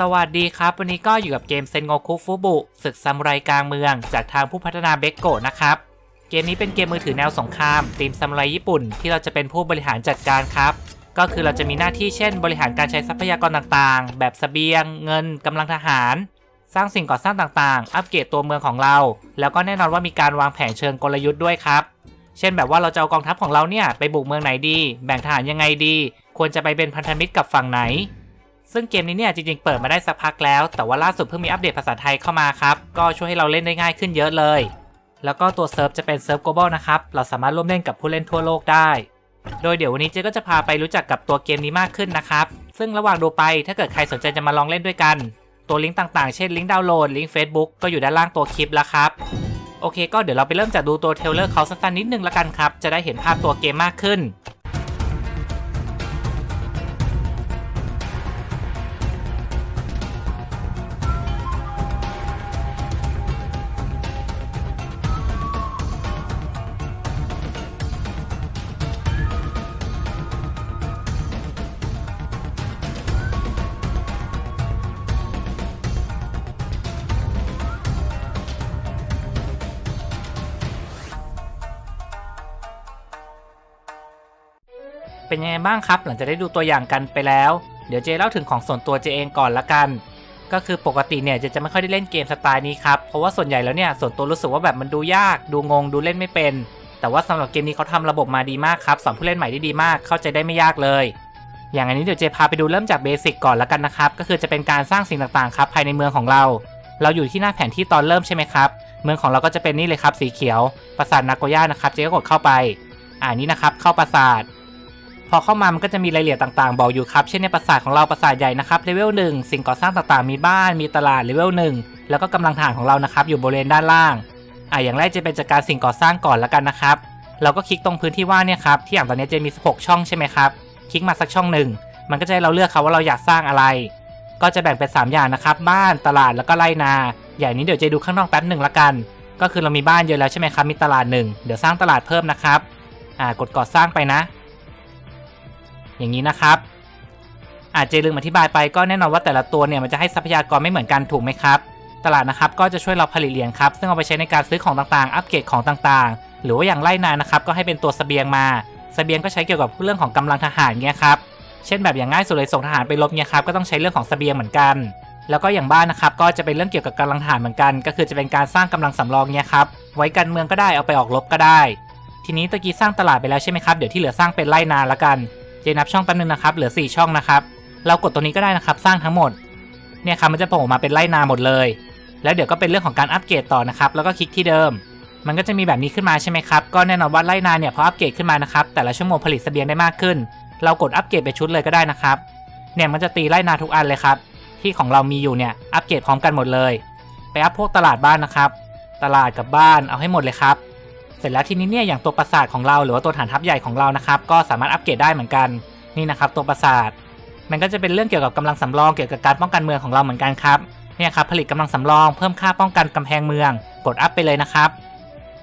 สวัสดีครับ วันนี้ก็อยู่กับเกมเซนโงคุฟุบุศึกซามูไรกลางเมือง จากทางผู้พัฒนาเบกโกะนะครับ เกมนี้เป็นเกมมือถือแนวสงครามทีมซามูไรญี่ปุ่น ที่เราจะเป็นผู้บริหารจัดการครับ ก็คือเราจะมีหน้าที่เช่น บริหารการใช้ทรัพยากรต่างๆ แบบเสบียง เงินกำลังทหาร สร้างสิ่งก่อสร้างต่างๆ อัปเกรดตัวเมืองของเรา แล้วก็แน่นอนว่ามีการวางแผนเชิงกลยุทธ์ด้วยครับ เช่นแบบว่าเราจะเอากองทัพของเราเนี่ยไปบุกเมืองไหนดี แบ่งทหารยังไงดี ควรจะไปเป็นพันธมิตรกับฝั่งไหน ซึ่งเกมนี้เนี่ยจริงๆเปิดมาได้สักพักแล้ว แต่ว่าล่าสุดเพิ่งมีอัปเดตภาษาไทยเข้ามาครับ ก็ช่วยให้เราเล่นได้ง่ายขึ้นเยอะเลย แล้วก็ตัวเซิร์ฟจะเป็นเซิร์ฟ global นะครับ เราสามารถร่วมเล่นกับผู้เล่นทั่วโลกได้ โดยเดี๋ยววันนี้เจ๊ก็จะพาไปรู้จักกับตัวเกมนี้มากขึ้นนะครับ ซึ่งระหว่างดูไปถ้าเกิดใครสนใจจะมาลองเล่นด้วยกัน ตัวลิงก์ต่างๆ เช่นลิงก์ดาวน์โหลด ลิงก์ Facebook ก็อยู่ด้านล่างตัวคลิปแล้วครับ โอเค ก็เดี๋ยวเราไปเริ่มจากดูตัวเทเลอร์เขาสั้นๆนิดนึงละกันครับ จะได้เห็นภาพตัวเกมมากขึ้น เป็นยังไงบ้างครับ หลังจากได้ดูตัวอย่างกันไปแล้ว เดี๋ยวเจเล่าถึงของส่วนตัวเจเองก่อนละกัน ก็คือปกติเนี่ยเจจะไม่ค่อยได้เล่นเกมสไตล์นี้ครับ เพราะว่าส่วนใหญ่แล้วเนี่ยส่วนตัวรู้สึกว่าแบบมันดูยาก ดูงง ดูเล่นไม่เป็น แต่ว่าสำหรับเกมนี้เขาทำระบบมาดีมากครับ สอนผู้เล่นใหม่ได้ดีมาก เข้าใจได้ไม่ยากเลย อย่างอันนี้เดี๋ยวเจพาไปดูเริ่มจากเบสิกก่อนละกันนะครับ ก็คือจะเป็นการสร้างสิ่งต่างๆครับภายในเมืองของเรา เราอยู่ที่หน้าแผนที่ตอนเริ่มใช่ไหมครับ เมืองของเราก็จะเป็นนี่เลยครับสีเขียว ปราสาทนาโกย่านะครับ เจก็กดเข้าไปอ่านี้นะครับเข้าปราสาท พอเข้ามามันก็จะมีรายละเอียดต่างๆ บอกอยู่ครับ เช่นในปราสาทของเราปราสาทใหญ่นะครับเลเวลหนึ่งสิ่งก่อสร้างต่างๆ มีบ้านมีตลาดเลเวลหนึ่งแล้วก็กำลังฐานของเรานะครับอยู่บริเวณด้านล่างอ่าอย่างแรกจะเป็นจากการสิ่งก่อสร้างก่อนแล้วกันนะครับเราก็คลิกตรงพื้นที่ว่างเนี่ยครับที่อย่างตอนนี้เจมี 16 ช่องใช่ไหมครับคลิกมาสักช่องหนึ่งมันก็จะให้เราเลือกครับว่าเราอยากสร้างอะไร ก็จะแบ่งเป็น 3 อย่างนะครับบ้านตลาดแล้วก็ไรนา อย่างนี้เดี๋ยวเจดูข้างนอกแป๊บหนึ่งละกัน ก็คือเรามีบ้านเยอะแล้วใช่ไหมครับมีตลาดหนึ่งเดี๋ยวสร้างตลาดเพิ่มนะครับอ่ากดก่อสร้างไปนะ อย่างนี้นะครับอาจจะลืมอธิบายไปก็แน่นอนว่าแต่ละตัวเนี่ยมันจะให้ทรัพยากรไม่เหมือนกันถูกไหมครับ ตลาดนะครับก็จะช่วยเราผลิตเหรียญครับ ซึ่งเอาไปใช้ในการซื้อของต่างๆ อัปเกรดของต่างๆ หรือว่าอย่างไล่นานะครับก็ให้เป็นตัวเสบียงมาเสบียงก็ใช้เกี่ยวกับเรื่องของกำลังทหารเงี้ยครับเช่นแบบอย่างง่ายสุดเลยส่งทหารไปรบเนี่ยครับก็ต้องใช้เรื่องของเสบียงเหมือนกัน แล้วก็อย่างบ้านนะครับก็จะเป็นเรื่องเกี่ยวกับกำลังทหารเหมือนกัน ก็คือจะเป็นการสร้างกำลังสำรองเนี่ยครับไว้กันเมืองก็ได้เอาไปออกรบก็ได้ ทีนี้ตะกี้สร้างตลาดไปแล้วใช่ไหมครับเดี๋ยวที่เหลือสร้างเป็นไร่นาละกัน เจนับช่องแป๊บนึงนะครับ เหลือ 4 ช่องนะครับ เรากดตัวนี้ก็ได้นะครับ สร้างทั้งหมด เนี่ยครับมันจะโผล่มาเป็นไร่นาหมดเลย แล้วเดี๋ยวก็เป็นเรื่องของการอัปเกรดต่อนะครับ แล้วก็คลิกที่เดิม มันก็จะมีแบบนี้ขึ้นมาใช่ไหมครับ ก็แน่นอนว่าไร่นาเนี่ยพออัปเกรดขึ้นมานะครับ แต่ละชั่วโมงผลิตเสบียงได้มากขึ้น เรากดอัปเกรดไปชุดเลยก็ได้นะครับ เนี่ยมันจะตีไร่นาทุกอันเลยครับ ที่ของเรามีอยู่เนี่ยอัปเกรดพร้อมกันหมดเลย ไปอัพพวกตลาดบ้านนะครับ ตลาดกับบ้านเอาให้หมดเลยครับ สร็จแล้วทีนี้เนี่ยอย่างตัวปราสาทของเราหรือว่าตัวฐานทัพใหญ่ของเรานะครับก็สามารถอัปเกรดได้เหมือนกันนี่นะครับตัวปราสาทมันก็จะเป็นเรื่องเกี่ยวกับกำลังสำรองเกี่ยวกับการป้องกันเมืองของเราเหมือนกันครับเนี่ยครับผลิตกำลังสำรองเพิ่มค่าป้องกันกำแพงเมือง กดอัพไปเลยนะครับ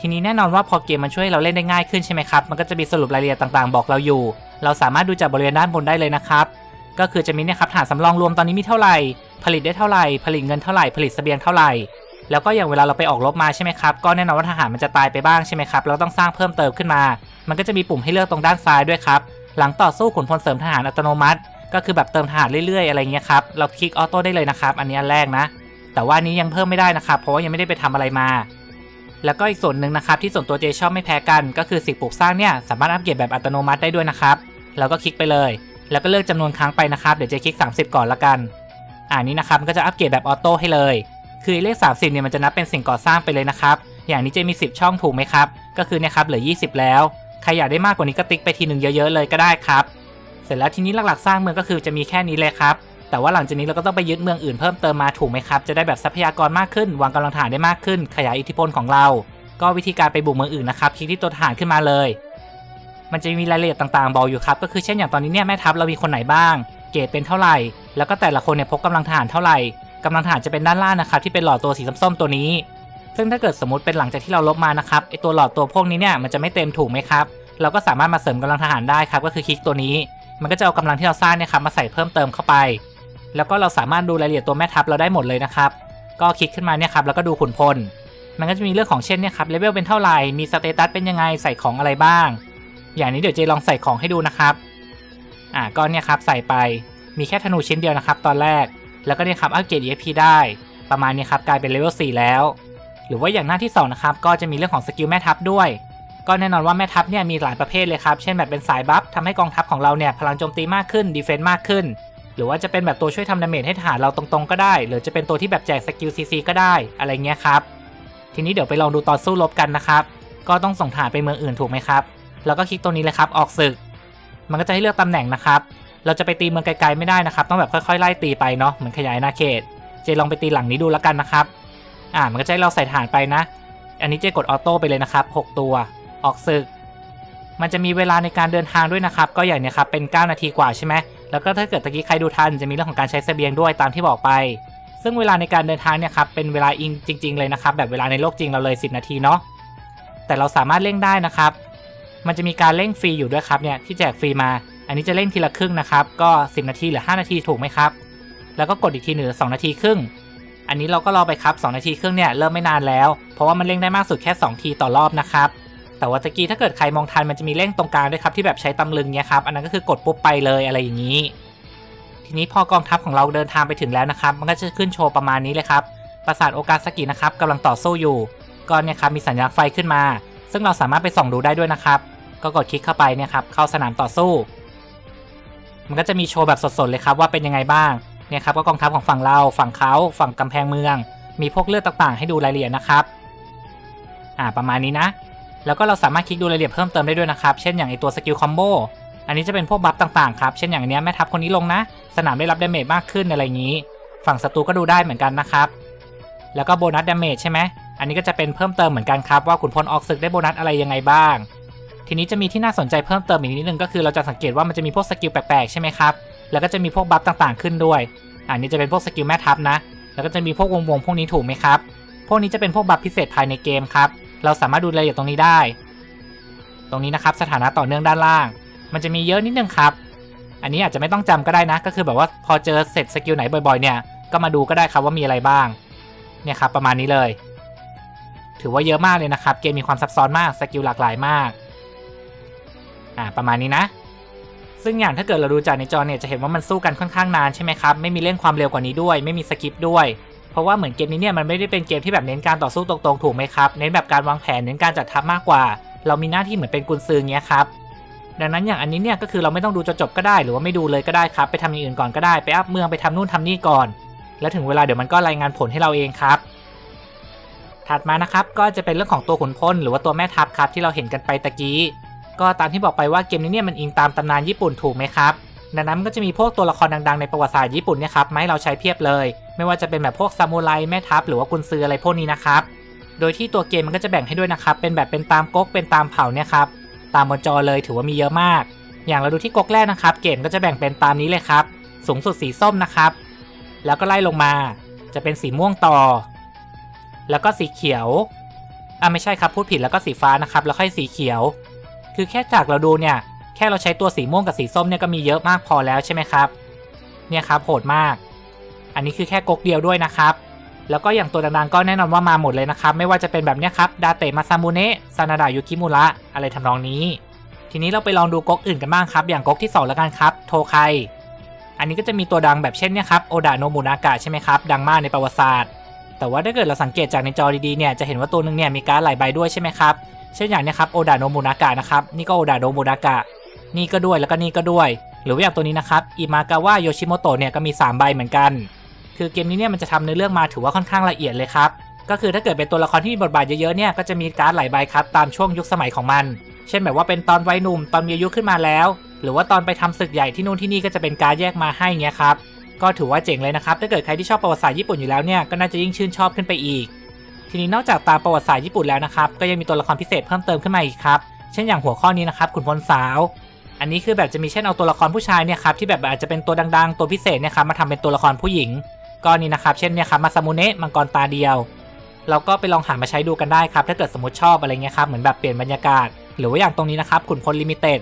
ทีนี้แน่นอนว่าพอเกมมันช่วยเราเล่นได้ง่ายขึ้นใช่ไหมครับมันก็จะมีสรุปรายละเอียดต่างๆ บอกเราอยู่ เราสามารถดูจากบริเวณด้านบนได้เลยนะครับก็คือจะมีเนี่ยครับฐานสำรองรวมตอนนี้มีเท่าไหร่ ผลิตได้เท่าไหร่ ผลิตเงินเท่าไหร่ผลิตเสบียงเท่าไหร่ แล้วก็อย่างเวลาเราไปออกรบมาใช่ไหมครับก็แน่นอนว่าทหารมันจะตายไปบ้างใช่ไหมครับเราต้องสร้างเพิ่มเติมขึ้นมา มันก็จะมีปุ่มให้เลือกตรงด้านซ้ายด้วยครับหลังต่อสู้ขุนพลเสริมทหารอัตโนมัติ ก็คือแบบเติมทหารเรื่อยๆอะไรเงี้ยครับเราคลิกออโต้ได้เลยนะครับอันนี้อันแรกนะ แต่ว่านี้ยังเพิ่มไม่ได้นะครับ เพราะว่ายังไม่ได้ไปทำอะไรมา แล้วก็อีกส่วนหนึ่งนะครับที่ส่วนตัวเจชอบไม่แพ้กัน ก็คือสิ่งปลูกสร้างเนี่ยสามารถอัปเกรดแบบอัตโนมัติได้ด้วยนะครับเราก็คลิกไปเลย แล้วก็เลือกจำนวนครั้งไปนะครับเดี๋ยวเจคลิก 30 ก่อนละกันอ่านี้นะครับก็จะอัปเกรดแบบออโต้ให้เลย คือเลข 30เนี่ยมันจะนับเป็นสิ่งก่อสร้างไปเลยนะครับ อย่างนี้เจมี 10 ช่องถูกไหมครับ ก็คือเนี่ยครับเหลือ 20 แล้ว ใครอยากได้มากกว่านี้ก็ติ๊กไปทีหนึ่งเยอะๆเลยก็ได้ครับ เสร็จแล้วทีนี้หลักๆสร้างเมืองก็คือจะมีแค่นี้เลยครับ แต่ว่าหลังจากนี้เราก็ต้องไปยึดเมืองอื่นเพิ่มเติมมาถูกไหมครับ จะได้แบบทรัพยากรมากขึ้น วางกำลังฐานได้มากขึ้น ขยายอิทธิพลของเรา ก็วิธีการไปบุกเมืองอื่นนะครับ คลิกที่ตัวทหารขึ้นมาเลย มันจะมีรายละเอียดต่างๆบอกอยู่ครับ ก็คือเช่นอย่างตอนนี้เนี่ยแม่ทัพเรามีคนไหนบ้าง เกรดเป็นเท่าไหร่ แล้วก็แต่ละคนเนี่ยพกกำลังทหารเท่าไหร่ กำลังทหารจะเป็นด้านล่างนะครับที่เป็นหลอดตัวสีส้มๆตัวนี้ ซึ่งถ้าเกิดสมมติเป็นหลังจากที่เราลบมานะครับไอตัวหลอดตัวพวกนี้เนี่ยมันจะไม่เต็มถูกไหมครับเราก็สามารถมาเสริมกำลังทหารได้ครับก็คือคลิกตัวนี้ มันก็จะเอากำลังที่เราสร้างเนี่ยครับมาใส่เพิ่มเติมเข้าไป แล้วก็เราสามารถดูรายละเอียดตัวแม่ทัพเราได้หมดเลยนะครับก็คลิกขึ้นมาเนี่ยครับแล้วก็ดูขุนพล มันก็จะมีเรื่องของเช่นเนี่ยครับเลเวลเป็นเท่าไหร่มีสเตตัสเป็นยังไงใส่ของอะไรบ้าง อย่างนี้เดี๋ยวเจลองใส่ของให้ดูนะครับอ่าก็เนี่ยครับใส่ไปมีแค่ธนูชิ้นเดียวนะครับ ตอนแรก แล้วก็เนี่ยครับอัปเกรด EXP ได้ประมาณนี้ครับกลายเป็นเลเวล4แล้ว หรือว่าอย่างหน้าที่2นะครับก็จะมีเรื่องของสกิลแม่ทัพด้วย ก็แน่นอนว่าแม่ทัพเนี่ยมีหลายประเภทเลยครับเช่นแบบเป็นสายบัฟทำให้กองทัพของเราเนี่ยพลังโจมตีมากขึ้นดีเฟนต์มากขึ้น หรือว่าจะเป็นแบบตัวช่วยทำดาเมจให้ทหารเราตรงๆก็ได้ หรือจะเป็นตัวที่แบบแจกสกิลซีซีก็ได้อะไรเงี้ยครับทีนี้เดี๋ยวไปลองดูตอนสู้รบกันนะครับก็ต้องส่งทหารไปเมืองอื่นถูกไหมครับแล้วก็คลิกตรงนี้เลยครับออกศึก มันก็จะให้เลือกตำแหน่งนะครับ เราจะไปตีเมืองไกลๆไม่ได้นะครับ ต้องแบบค่อยๆไล่ตีไปเนาะเหมือนขยายอาณาเขต เจลองไปตีหลังนี้ดูแล้วกันนะครับ อ่า มันก็จะให้เราใส่ฐานไปนะ อันนี้เจกดออโต้ไปเลยนะครับ 6 ตัว ออกศึก มันจะมีเวลาในการเดินทางด้วยนะครับ ก็อย่างเนี้ยครับ เป็น 9 นาทีกว่าใช่ไหม แล้วก็ถ้าเกิดตะกี้ใครดูทันจะมีเรื่องของการใช้เสบียงด้วยตามที่บอกไป ซึ่งเวลาในการเดินทางเนี่ยครับ เป็นเวลาอิงจริง ๆ เลยนะครับ แบบเวลาในโลกจริงเราเลย 10 นาทีเนาะ แต่เราสามารถเร่งได้นะครับ มันจะมีการเร่งฟรีอยู่ด้วยครับเนี่ยที่แจกฟรีมา อันนี้จะเร่งทีละครึ่งนะครับ ก็ 10 นาทีหรือ 5 นาทีถูกไหมครับ แล้วก็กดอีกทีหนึ่ง2นาทีครึ่ง อันนี้เราก็รอไปครับ2นาทีครึ่งเนี่ยเริ่มไม่นานแล้ว เพราะว่ามันเร่งได้มากสุดแค่ 2 ทีต่อรอบนะครับ แต่ว่าตะกี้ถ้าเกิดใครมองทันมันจะมีเร่งตรงกลางด้วยครับที่แบบใช้ตำลึงเนี่ยครับ อันนั้นก็คือกดปุ๊บไปเลยอะไรอย่างนี้ ทีนี้พอกองทัพของเราเดินทางไปถึงแล้วนะครับ มันก็จะขึ้นโชว์ประมาณนี้เลยครับ ปราสาทโอกาสกินะครับกำลังต่อสู้อยู่ ก็เนี่ยครับมีสัญลักษณ์ไฟขึ้นมา ซึ่งเราสามารถไปส่องดูได้ด้วยนะครับ ก็กดคลิกเข้าไปเนี่ยครับเข้าสนามต่อสู้ มันก็จะมีโชว์แบบสดๆเลยครับว่าเป็นยังไงบ้างเนี่ยครับก็กองทัพของฝั่งเราฝั่งเขาฝั่งกำแพงเมือง มีพวกเลือดต่างๆ ให้ดูรายละเอียดนะครับอ่าประมาณนี้นะ แล้วก็เราสามารถคลิกดูรายละเอียดเพิ่มเติมได้ด้วยนะครับ เช่นอย่างไอตัวสกิลคอมโบอันนี้จะเป็นพวกบัฟต่างๆครับ เช่นอย่างเนี้ยแม่ทัพคนนี้ลงนะ สนามได้รับดาเมจมากขึ้นอะไรอย่างนี้ ฝั่งศัตรูก็ดูได้เหมือนกันนะครับ แล้วก็โบนัสดาเมจใช่ไหมอันนี้ก็จะเป็นเพิ่มเติมเหมือนกันครับว่าขุนพลออกศึกได้โบนัสอะไรยังไงบ้าง ทีนี้จะมีที่น่าสนใจเพิ่มเติมอีกนิดนึงก็คือเราจะสังเกตว่ามันจะมีพวกสกิลแปลกๆใช่ไหมครับ แล้วก็จะมีพวกบัฟต่างๆขึ้นด้วย อันนี้จะเป็นพวกสกิลแม่ทัพนะ แล้วก็จะมีพวกวงๆพวกนี้ถูกไหมครับ พวกนี้จะเป็นพวกบัฟพิเศษภายในเกมครับ เราสามารถดูรายละเอียดตรงนี้ได้ ตรงนี้นะครับสถานะต่อเนื่องด้านล่าง มันจะมีเยอะนิดนึงครับ อันนี้อาจจะไม่ต้องจำก็ได้นะ ก็คือแบบว่าพอเจอเสร็จสกิลไหนบ่อยๆ เนี่ย ก็มาดูก็ได้ครับว่ามีอะไรบ้าง เนี่ยครับประมาณนี้เลย ถือว่าเยอะมากเลยนะครับ เกมมีความซับซ้อนมาก สกิลหลากหลายมาก อ่าประมาณนี้นะ ซึ่งอย่างถ้าเกิดเราดูจากในจอเนี่ยจะเห็นว่ามันสู้กันค่อนข้างนานใช่ไหมครับไม่มีเล่นความเร็วกว่านี้ด้วย ไม่มีสกิปด้วยเพราะว่าเหมือนเกมนี้เนี่ยมันไม่ได้เป็นเกมที่แบบเน้นการต่อสู้ตรงๆถูกไหมครับเน้นแบบการวางแผนเน้นการจัดทัพมากกว่า เรามีหน้าที่เหมือนเป็นกุนซือเงี้ยครับดังนั้นอย่างอันนี้เนี่ยก็คือเราไม่ต้องดูจนจบก็ได้หรือว่าไม่ดูเลยก็ได้ครับ ไปทำอย่างอื่นก่อนก็ได้ไปอัพเมืองไปทำนู่นทำนี่ก่อน แล้วถึงเวลาเดี๋ยวมันก็รายงานผลให้เราเองครับ ถัดมานะครับก็จะเป็นเรื่องของตัวขุนพลหรือว่าตัวแม่ทัพครับที่เราเห็นกันไปตะกี้ ก็ตามที่บอกไปว่าเกมนี้เนี่ยมันอิงตามตำนานญี่ปุ่นถูกไหมครับดังนั้นมันก็จะมีพวกตัวละครดังๆ ในประวัติศาสตร์ญี่ปุ่นเนี่ยครับมาให้เราใช้เพียบเลย ไม่ว่าจะเป็นแบบพวกซามูไรแม่ทัพหรือว่ากุนซืออะไรพวกนี้นะครับ โดยที่ตัวเกมมันก็จะแบ่งให้ด้วยนะครับ เป็นแบบเป็นตามก๊กเป็นตามเผ่าเนี่ยครับ ตามบนจอเลยถือว่ามีเยอะมาก อย่างเราดูที่ก๊กแรกนะครับ เกมก็จะแบ่งเป็นตามนี้เลยครับ สูงสุดสีส้มนะครับ แล้วก็ไล่ลงมา จะเป็นสีม่วงต่อ แล้วก็สีเขียว อะไม่ใช่ครับพูดผิดแล้วก็สีฟ้านะครับ แล้วค่อยสีเขียว คือแค่จากเราดูเนี่ยแค่เราใช้ตัวสีม่วงกับสีส้มเนี่ยก็มีเยอะมากพอแล้วใช่ไหมครับ เนี่ยครับโหดมาก อันนี้คือแค่ก๊กเดียวด้วยนะครับ แล้วก็อย่างตัวดังๆก็แน่นอนว่ามาหมดเลยนะครับ ไม่ว่าจะเป็นแบบเนี้ยครับดาเตะมาซามูเนะซานาดะยุคิมุระอะไรทำนองนี้ ทีนี้เราไปลองดูก๊กอื่นกันบ้างครับ อย่างก๊กที่2แล้วกันครับ โทไคอันนี้ก็จะมีตัวดังแบบเช่นเนี่ยครับโอดะโนบุนากะใช่ไหมครับดังมากในประวัติศาสตร์ แต่ว่าถ้าเกิดเราสังเกตจากในจอดีๆเนี่ยจะเห็นว่าตัวหนึงเนี่ยมีการดหลายใบด้วยใช่ไหมครับ เช่นอย่างนี้ครับโอดะโนบุนากะนะครับนี่ก็โอดะโนบุนากะนี่ก็ด้วยแล้วก็นี่ก็ด้วย หรือว่าอย่างตัวนี้นะครับอิมากาวะโยชิโมโตะเนี่ยก็มี 3 ใบเหมือนกัน คือเกมนี้เนี่ยมันจะทำเนื้อเรื่องมาถือว่าค่อนข้างละเอียดเลยครับก็คือถ้าเกิดเป็นตัวละครที่มีบทบาทเยอะๆเนี่ยก็จะมีการ์ดหลายใบครับตามช่วงยุคสมัยของมัน เช่นแบบว่าเป็นตอนวัยหนุ่มตอนมีอายุขึ้นมาแล้ว หรือว่าตอนไปทำศึกใหญ่ที่นู่นที่นี่ก็จะเป็นการ์ดแยกมาให้เงี้ยครับก็ถือว่าเจ๋งเลยนะครับถ้าเกิดใครที่ชอบประวัติศาสตร์ญี่ปุ่นอยู่แล้วเนี่ยก็น่าจะยิ่งชื่นชอบขึ้นไปอีก ทีนี้นอกจากตามประวัติศาสตร์ญี่ปุ่นแล้วนะครับ ก็ยังมีตัวละครพิเศษเพิ่มเติมขึ้นมาอีกครับ เช่นอย่างหัวข้อนี้นะครับขุนพลสาว อันนี้คือแบบจะมีเช่นเอาตัวละครผู้ชายเนี่ยครับที่แบบอาจจะเป็นตัวดังๆ ตัวพิเศษเนี่ยครับมาทำเป็นตัวละครผู้หญิง ก็นี่นะครับเช่นเนี่ยครับมาซามุเนะมังกรตาเดียว เราก็ไปลองหามาใช้ดูกันได้ครับถ้าเกิดสมมติชอบอะไรเงี้ยครับเหมือนแบบเปลี่ยนบรรยากาศ หรือว่าอย่างตรงนี้นะครับขุนพลลิมิเต็ด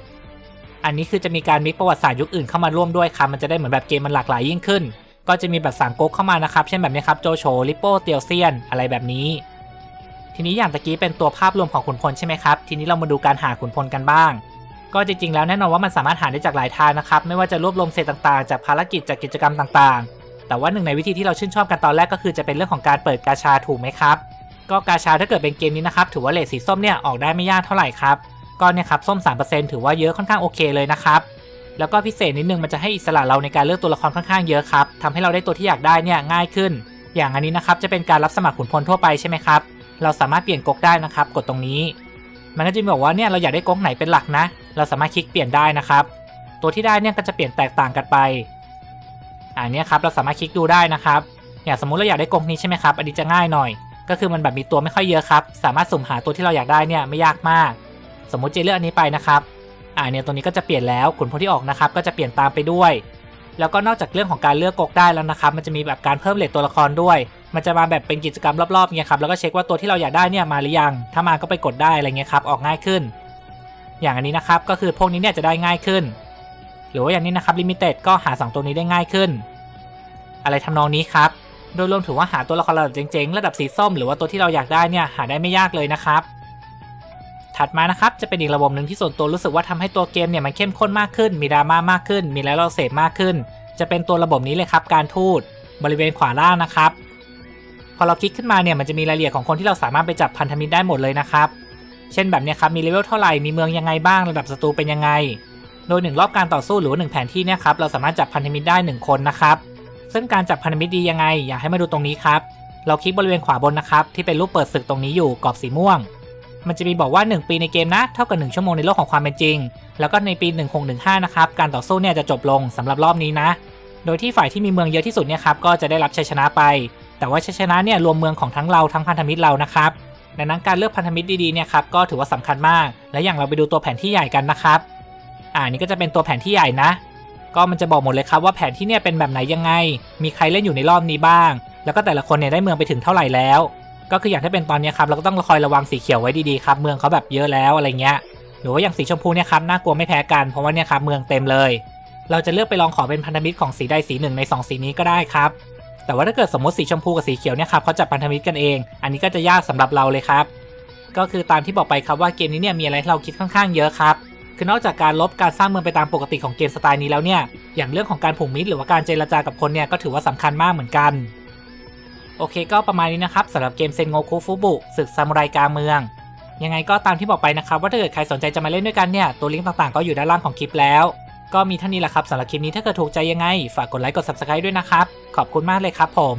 อันนี้คือจะมีการมิกประวัติศาสตร์ยุคอื่นเข้ามาร่วมด้วยครับมันจะได้เหมือนแบบเกมมันหลากหลายยิ่งขึ้น ก็จะมีแบบสั่งก๊กเข้ามานะครับ เช่นแบบนี้ครับโจโฉลิโป้เตียวเซียนอะไรแบบนี้ ทีนี้อย่างตะกี้เป็นตัวภาพรวมของขุนพลใช่ไหมครับ ทีนี้เรามาดูการหาขุนพลกันบ้าง ก็จริงๆ แล้วแน่นอนว่ามันสามารถหาได้จากหลายทางนะครับ ไม่ว่าจะรวบรวมเศษต่างๆ จากภารกิจจากกิจกรรมต่างๆ แต่ว่าหนึ่งในวิธีที่เราชื่นชอบกันตอนแรกก็คือจะเป็นเรื่องของการเปิดกาชาถูกไหมครับ ก็กาชาถ้าเกิดเป็นเกมนี้นะครับถือว่าเลทสีส้มเนี่ยออกได้ไม่ยากเท่าไหร่ครับก็เนี่ยครับส้ม 3%ถือว่าเยอะค่อนข้างโอเคเลยนะครับ แล้วก็พิเศษนิดนึงมันจะให้อิสระเราในการเลือกตัวละครค่อนข้างเยอะครับทำให้เราได้ตัวที่อยากได้เนี่ยง่ายขึ้น อย่างอันนี้นะครับจะเป็นการรับสมัครขุนพลทั่วไปใช่ไหมครับเราสามารถเปลี่ยนก๊กได้นะครับ กดตรงนี้ มันก็จะบอกว่าเนี่ยเราอยากได้ก๊กไหนเป็นหลักนะ เราสามารถคลิกเปลี่ยนได้นะครับ ตัวที่ได้เนี่ยก็จะเปลี่ยนแตกต่างกันไปอันนี้ครับเราสามารถคลิกดูได้นะครับ อย่างสมมุติเราอยากได้ก๊กนี้ใช่ไหมครับอันนี้จะง่ายหน่อย ก็คือมันแบบมีตัวไม่ค่อยเยอะครับ สามารถสุ่มหาตัวที่เราอยากได้เนี่ยไม่ยากมาก สมมุติเจเลือกอันนี้ไปนะครับ อ่าเนี่ยตัวนี้ก็จะเปลี่ยนแล้วขุนพลที่ออกนะครับก็จะเปลี่ยนตามไปด้วย แล้วก็นอกจากเรื่องของการเลือกกกได้แล้วนะครับมันจะมีแบบการเพิ่มเลทตัวละครด้วย มันจะมาแบบเป็นกิจกรรมรอบๆเนี่ยครับแล้วก็เช็คว่าตัวที่เราอยากได้เนี่ยมาหรือยัง ถ้ามาก็ไปกดได้อะไรเงี้ยครับออกง่ายขึ้น อย่างอันนี้นะครับก็คือพวกนี้เนี่ยจะได้ง่ายขึ้น หรือว่าอย่างนี้นะครับลิมิเต็ดก็หา2ตัวนี้ได้ง่ายขึ้น อะไรทำนองนี้ครับโดยรวมถือว่าหาตัวละครระดับเจ๋งๆ ระดับสีส้มหรือว่าตัวที่เราอยากได้เนี่ยหาได้ไม่ยากเลยนะครับ ถัดมานะครับจะเป็นอีกระบบหนึ่งที่ส่วนตัวรู้สึกว่าทำให้ตัวเกมเนี่ยมันเข้มข้นมากขึ้น มีดราม่ามากขึ้น มีแล้วเราเสพมากขึ้น จะเป็นตัวระบบนี้เลยครับการทูตบริเวณขวาล่างนะครับ พอเราคลิกขึ้นมาเนี่ยมันจะมีรายละเอียดของคนที่เราสามารถไปจับพันธมิตรได้หมดเลยนะครับ เช่นแบบเนี้ยครับมีเลเวลเท่าไหร่มีเมืองยังไงบ้างระดับศัตรูเป็นยังไง โดยหนึ่งรอบการต่อสู้หรือว่าหนึ่งแผนที่เนี่ยครับเราสามารถจับพันธมิตรได้หนึ่งคนนะครับซึ่งการจับพันธมิตรดียังไง อยากให้มาดูตรงนี้ครับเราคลิกบริเวณขวาบนนะครับที่เป็นรูปเปิดศึกตรงนี้อยู่กรอบสีม่วง มันจะมีบอกว่า 1 ปีในเกมนะเท่ากับ 1 ชั่วโมงในโลกของความเป็นจริง แล้วก็ในปี 1615 นะครับ การต่อสู้เนี่ยจะจบลงสำหรับรอบนี้นะ โดยที่ฝ่ายที่มีเมืองเยอะที่สุดเนี่ยครับก็จะได้รับชัยชนะไป แต่ว่าชัยชนะเนี่ยรวมเมืองของทั้งเราทั้งพันธมิตรเรานะครับดังนั้นการเลือกพันธมิตรดีๆเนี่ยครับก็ถือว่าสำคัญมาก และอย่างเราไปดูตัวแผนที่ใหญ่กันนะครับ อ่านี่ก็จะเป็นตัวแผนที่ใหญ่นะ ก็มันจะบอกหมดเลยครับว่าแผนที่เนี่ยเป็นแบบไหนยังไง มีใครเล่นอยู่ในรอบนี้บ้าง แล้วก็แต่ละคนเนี่ยได้เมืองไปถึงเท่าไหร่แล้ว ก็คืออย่างที่เป็นตอนนี้ครับเราก็ต้องคอยระวังสีเขียวไว้ดีๆครับเมืองเขาแบบเยอะแล้วอะไรเงี้ยหรือว่าอย่างสีชมพูเนี่ยครับน่ากลัวไม่แพ้กันเพราะว่าเนี่ยครับเมืองเต็มเลย เราจะเลือกไปลองขอเป็นพันธมิตรของสีใดสีหนึ่งในสองสีนี้ก็ได้ครับ แต่ว่าถ้าเกิดสมมติสีชมพูกับสีเขียวเนี่ยครับเขาจับพันธมิตรกันเอง อันนี้ก็จะยากสำหรับเราเลยครับ ก็คือตามที่บอกไปครับว่าเกมนี้เนี่ยมีอะไรให้เราคิดค่อนข้างเยอะครับคือนอกจากการลบการสร้างเมืองไปตามปกติของเกมสไตล์นี้แล้วเนี่ยอย่างเรื่องของการผูกมิตรหรือว่าการเจรจากับคนเนี่ยก็ถือว่าสำคัญมากเหมือนกัน โอเคก็ประมาณนี้นะครับสำหรับเกมเซนโงคุฟุบุศึกซามูไรกลางเมือง ยังไงก็ตามที่บอกไปนะครับ ว่าถ้าเกิดใครสนใจจะมาเล่นด้วยกันเนี่ยตัวลิงก์ต่างๆก็อยู่ด้านล่างของคลิปแล้ว ก็มีเท่านี้แหละครับสำหรับคลิปนี้ถ้าเกิดถูกใจยังไง ฝากกดไลค์กด subscribe ด้วยนะครับขอบคุณมากเลยครับผม